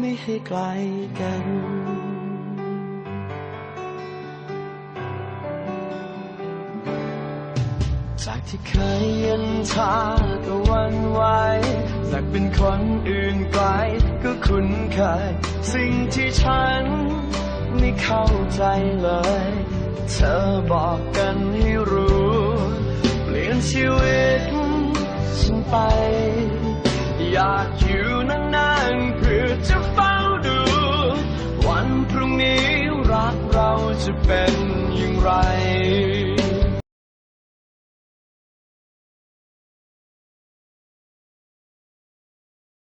ไม่ให้ไกลกัน จากที่เคยเย็นชาก็วันไหวจากเป็นคนอื่นไกลก็คุ้นเคย สิ่งที่ฉันไม่เข้าใจเลย เธอบอกกันให้รู้ เปลี่ยนชีวิตากอยู่นานๆเพื่อจะเฝ้าดู วันพรุ่งนี้รักเราจะเป็นอย่างไร